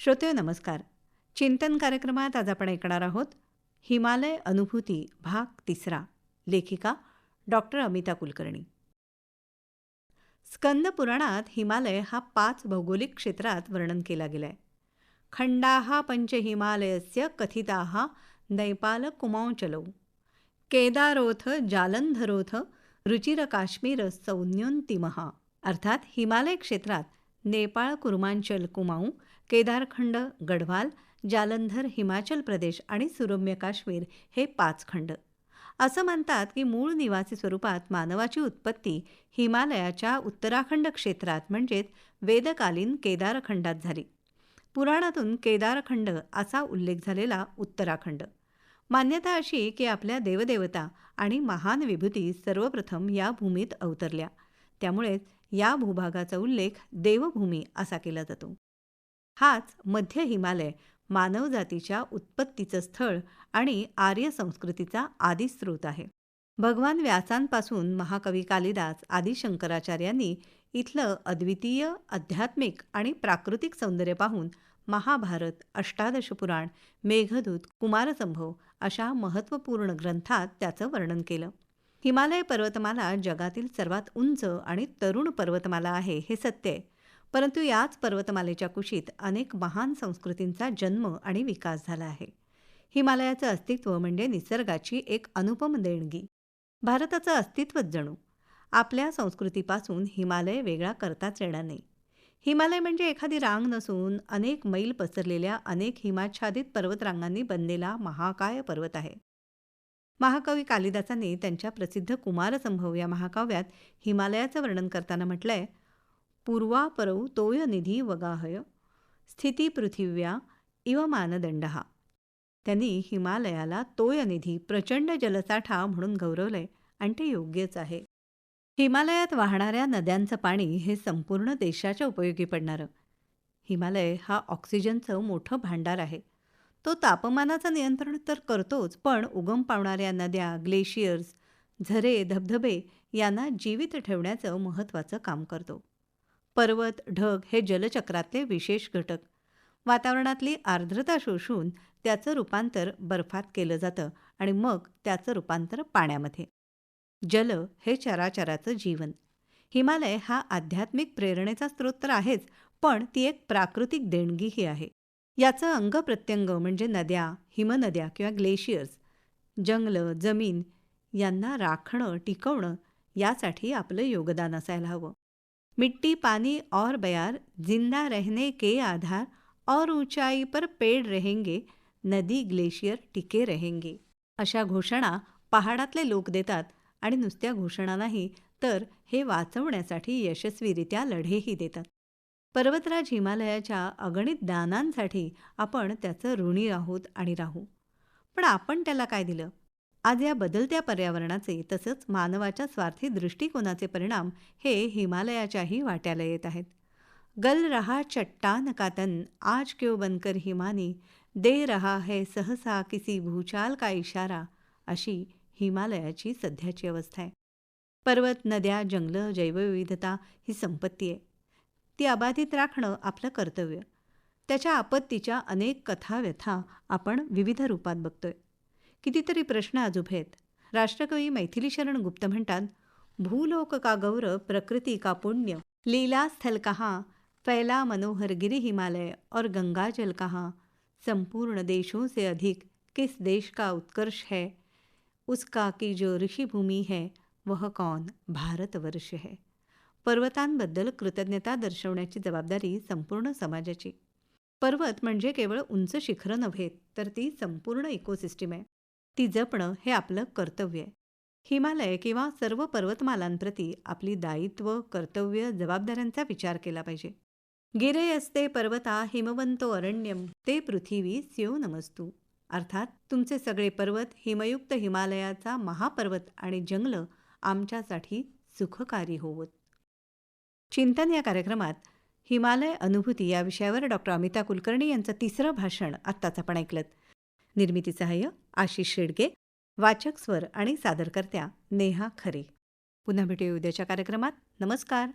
श्रोते नमस्कार. चिंतन कार्यक्रमात आज आपण ऐकणार आहोत हिमालय अनुभूती भाग तिसरा. लेखिका डॉक्टर अमिता कुलकर्णी. स्कंद पुराणात हिमालय हा पाच भौगोलिक क्षेत्रात वर्णन केला गेलाय. खंडाहा पंच हिमालयस्य कथिताहा नैपाल कुमांचलौ. केदारोथ जालंधरोथ रुचिर काश्मीर सौन्योन्तिमहा अर्थात हिमालय क्षेत्रात नेपाळ कुर्मांचल कुमाऊ केदारखंड गढवाल जालंधर हिमाचल प्रदेश आणि सुरम्य काश्मीर हे पाच खंड. असं म्हणतात की मूळ निवासी स्वरूपात मानवाची उत्पत्ती हिमालयाच्या उत्तराखंड क्षेत्रात म्हणजेच वेदकालीन केदारखंडात झाली. पुराणातून केदारखंड असा उल्लेख झालेला उत्तराखंड. मान्यता अशी की आपल्या देवदेवता आणि महान विभूती सर्वप्रथम या भूमीत अवतरल्या. त्यामुळेच या भूभागाचा उल्लेख देवभूमी असा केला जातो. हाच मध्य हिमालय मानवजातीच्या उत्पत्तीचं स्थळ आणि आर्य संस्कृतीचा आदिस्रोत आहे. भगवान व्यासांपासून महाकवी कालिदास आदी शंकराचार्यांनी इथलं अद्वितीय आध्यात्मिक आणि प्राकृतिक सौंदर्य पाहून महाभारत अष्टादश पुराण मेघदूत कुमारसंभव अशा महत्त्वपूर्ण ग्रंथात त्याचं वर्णन केलं. हिमालय पर्वतमाला जगातील सर्वात उंच आणि तरुण पर्वतमाला आहे हे सत्य आहे. परंतु याच पर्वतमालेच्या कुशीत अनेक महान संस्कृतींचा जन्म आणि विकास झाला आहे. हिमालयाचं अस्तित्व म्हणजे निसर्गाची एक अनुपम देणगी. भारताचं अस्तित्वच जणू. आपल्या संस्कृतीपासून हिमालय वेगळा करताच येणार नाही. हिमालय म्हणजे एखादी रांग नसून अनेक मैल पसरलेल्या अनेक हिमाच्छादित पर्वतरांगांनी बनलेला महाकाय पर्वत आहे. महाकवी कालिदासांनी त्यांच्या प्रसिद्ध कुमारसंभव या महाकाव्यात हिमालयाचं वर्णन करताना म्हटलंय पूर्वापरौ तोयनिधी वगाहय स्थिती पृथिव्या इव मानदंड. हा त्यांनी हिमालयाला तोयनिधी प्रचंड जलसाठा म्हणून गौरवलंय आणि ते योग्यच आहे. हिमालयात वाहणाऱ्या नद्यांचं पाणी हे संपूर्ण देशाच्या उपयोगी पडणारं. हिमालय हा ऑक्सिजनचं मोठं भांडार आहे. तो तापमानाचं नियंत्रण तर करतोच पण उगम पावणाऱ्या नद्या ग्लेशियर्स झरे धबधबे यांना जीवित ठेवण्याचं महत्त्वाचं काम करतो. पर्वत ढग हे जलचक्रातले विशेष घटक. वातावरणातली आर्द्रता शोषून त्याचं रूपांतर बर्फात केलं जातं आणि मग त्याचं रूपांतर पाण्यामध्ये. जल हे चराचराचं जीवन. हिमालय हा आध्यात्मिक प्रेरणेचा स्रोत तर आहेच पण ती एक प्राकृतिक देणगीही आहे. याचं अंगप्रत्यंग म्हणजे नद्या हिमनद्या किंवा ग्लेशियर्स जंगलं जमीन यांना राखणं टिकवणं यासाठी आपलं योगदान असायला हवं. मिट्टी पानी और बयार जिंदा रहने के आधार और ऊंचाई पर पेड़ रहेंगे नदी ग्लेशियर टिके रहेंगे. अशा घोषणा पहाडातले लोक देतात आणि नुसत्या घोषणा नाही तर हे वाचवण्यासाठी यशस्वीरित्या लढेही देतात. पर्वतराज हिमालयाच्या अगणित दानांसाठी आपण त्याचं ऋणी आहोत आणि राहू. पण आपण त्याला काय दिलं? आज या बदलत्या पर्यावरणाचे तसंच मानवाच्या स्वार्थी दृष्टिकोनाचे परिणाम हे हिमालयाच्याही वाट्याला येत आहेत. गल रहा चट्टान कातन आज क्यों बनकर हिमानी? दे रहा है सहसा किसी भूचाल का इशारा? अशी हिमालयाची सध्याची अवस्था आहे. पर्वत नद्या जंगलं जैवविविधता ही संपत्ती आहे. ती अबाधित राखणं आपलं कर्तव्य. त्याच्या आपत्तीच्या अनेक कथा व्यथा आपण विविध रूपात बघतोय. कितीतरी प्रश्न आज उभे आहेत. राष्ट्रकवी मैथिली शरण गुप्त म्हणतात भूलोक का गौरव प्रकृती का पुण्य? लीला स्थल कहा? फैला मनोहर गिरी हिमालय और गंगा जल कहा? संपूर्ण देशों से अधिक किस देश का उत्कर्ष है? उसका की जो ऋषिभूमी है वह कौन भारतवर्ष है? पर्वतांबद्दल कृतज्ञता दर्शवण्याची जबाबदारी संपूर्ण समाजाची. पर्वत म्हणजे केवळ उंच शिखरं नव्हे तर ती संपूर्ण इकोसिस्टीम आहे. ती जपणं हे आपलं कर्तव्य आहे. हिमालय किंवा सर्व पर्वतमालांप्रती आपली दायित्व कर्तव्य जबाबदाऱ्यांचा विचार केला पाहिजे. गिरे असते पर्वता हिमवंतो अरण्यम ते पृथ्वी स्यो नमस्तू. अर्थात तुमचे सगळे पर्वत हिमयुक्त हिमालयाचा महापर्वत आणि जंगल आमच्यासाठी सुखकारी होवत. चिंतन या कार्यक्रमात हिमालय अनुभूती या विषयावर डॉक्टर अमिता कुलकर्णी यांचं तिसरं भाषण आत्ताच आपण ऐकलं निर्मिती सहाय्य आशिष शेडगे वाचक स्वर आणि सादरकर्त्या नेहा खरे. पुन्हा भेटूया उद्याच्या कार्यक्रमात. नमस्कार.